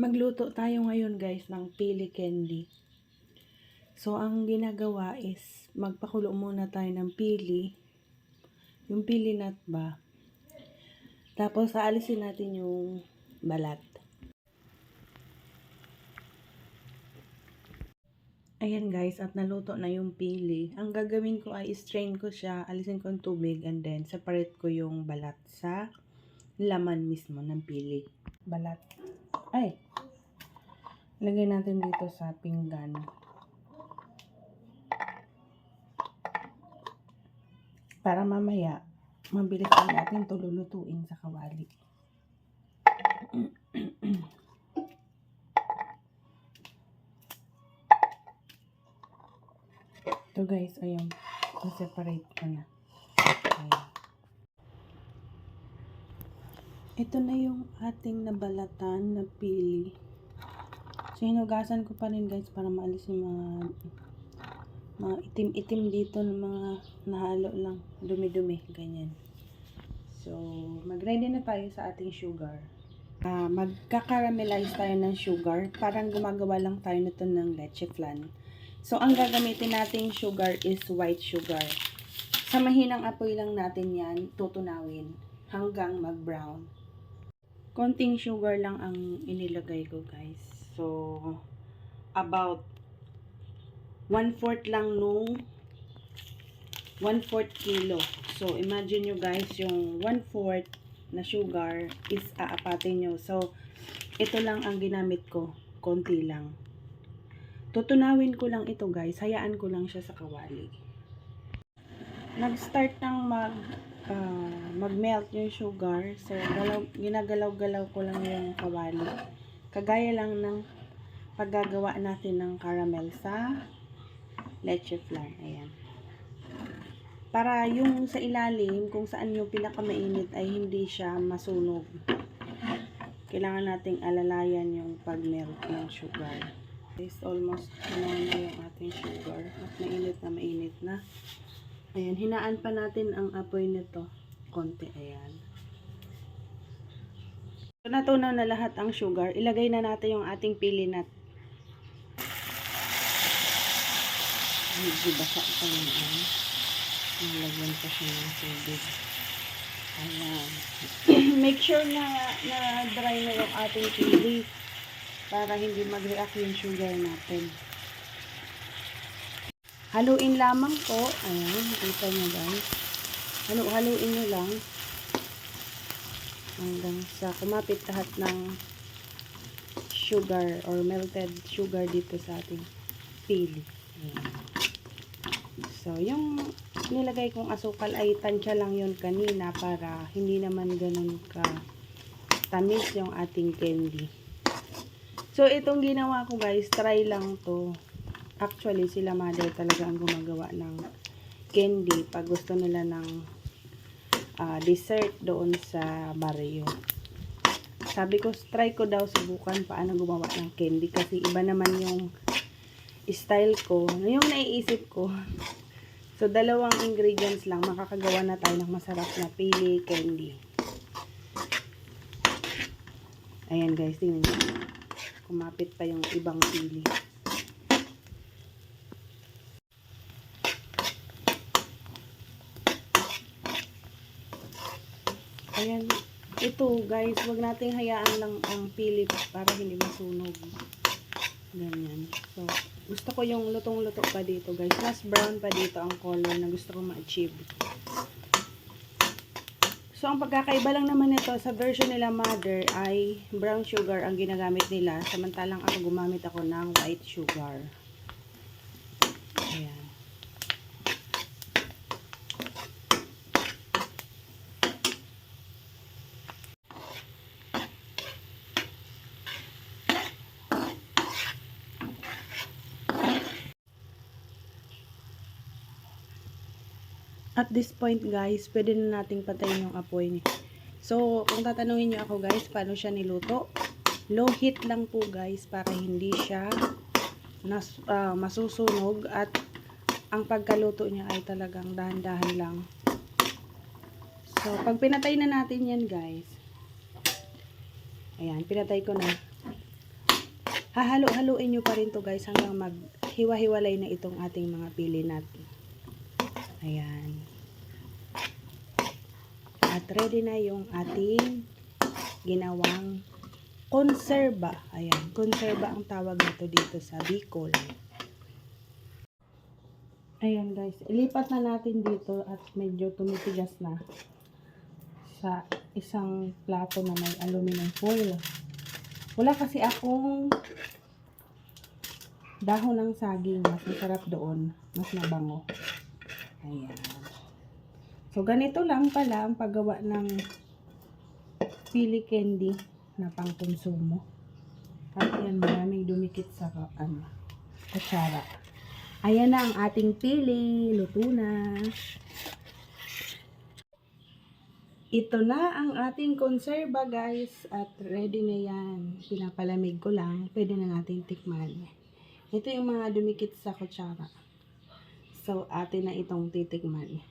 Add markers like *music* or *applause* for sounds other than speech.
Magluto tayo ngayon guys ng pili candy. So, ang ginagawa is magpakulo muna tayo ng pili. Yung pili nut ba? Tapos, aalisin natin yung balat. Ayan guys, at naluto na yung pili. Ang gagawin ko ay strain ko siya, alisin ko yung tubig, and then separate ko yung balat sa laman mismo ng pili. Balat. Ay! Lagay natin dito sa pinggan. Para mamaya, mabilis lang natin ito lulutuin sa kawali. Ito guys, ayun. Na-separate ko na. Ayan. Ito na yung ating nabalatan na pili. So, hinugasan ko pa rin guys para maalis yung mga mga itim-itim dito ng mga nahalo lang. Dumi-dumi. Ganyan. So, mag-ready na tayo sa ating sugar. Ah, magka-caramelize tayo ng sugar. Parang gumagawa lang tayo nito ng leche flan. So, ang gagamitin nating sugar is white sugar. Sa mahinang apoy lang natin yan, tutunawin hanggang mag-brown. Konting sugar lang ang inilagay ko, guys. So, about 1/4 lang nung 1/4 kilo. So, imagine nyo guys, yung 1/4 na sugar is aapatin nyo. So, ito lang ang ginamit ko. Konti lang. Tutunawin ko lang ito guys. Hayaan ko lang siya sa kawali. Nag-start ng mag ah, mag-melt yung sugar. So, galaw, ginagalaw-galaw ko lang yung kawali. Kagaya lang ng paggagawa natin ng caramel sa leche flan. Ayan. Para yung sa ilalim, kung saan yung pinakamainit ay hindi siya masunog. Kailangan nating alalayan yung pag-melt ng sugar. Is almost ano na yung ating sugar. At mainit na mainit na. Ayan, hinaan pa natin ang apoy nito. Konti, ayan. So, natunaw na lahat ang sugar. Ilagay na natin yung ating pili nut. Medyo basa pa yun. Nalagyan pa siya ng tubig. Ayan. *clears throat* Make sure na, na dry na yung ating pili para hindi mag-react yung sugar natin. Haluin lamang po. Ayan, kita nyo guys. Halu-haluin nyo lang. Hanggang sa kumapit lahat ng sugar or melted sugar dito sa ating pili. So, yung nilagay kong asukal ay tansya lang yun kanina para hindi naman ganun ka tamis yung ating candy. So, itong ginawa ko guys, try lang to. Actually, sila mother talaga ang gumagawa ng candy pag gusto nila ng ah, dessert doon sa barrio. Sabi ko, try ko daw subukan paano gumawa ng candy kasi iba naman yung style ko, yung naiisip ko. *laughs* So, dalawang ingredients lang, makakagawa na tayo ng masarap na pili candy. Ayan guys, tingnan nyo. Kumapit pa yung ibang pili. Ayan. Ito guys, wag nating hayaan lang ang pili para hindi masunog. Ganyan. So, gusto ko yung lutong-luto pa dito guys. Mas brown pa dito ang color na gusto ko ma-achieve. So, ang pagkakaiba lang naman nito sa version nila mother ay brown sugar ang ginagamit nila. Samantalang ako gumamit ako ng white sugar. Ayan. At this point guys, pwede na nating patayin yung apoy. So, kung tatanungin nyo ako guys, paano siya niluto? Low heat lang po guys para hindi siya nas, ah, masusunog at ang pagkaluto niya ay talagang dahan-dahan lang. So, pag pinatay na natin yan guys, ayan, pinatay ko na. hahalo-haluin nyo pa rin to guys hanggang maghiwa-hiwalay na itong ating mga pili natin. Ayan. At ready na yung ating ginawang konserba. Ayan, konserba ang tawag nito dito sa Bicol. Ayan guys, ilipat na natin dito at medyo tumitigas na sa isang plato na may aluminum foil. Wala kasi akong dahon ng saging. Mas masarap doon. Mas mabango. Ayan. So, ganito lang pala ang paggawa ng pili candy na pang konsumo. At yan, maraming dumikit sa ano, kutsara. Ayan na ang ating pili. Luto na. Ito na ang ating konserba guys at ready na yan. Pinapalamig ko lang. Pwede na natin tikman. Ito yung mga dumikit sa kutsara. So, atin na itong titikman.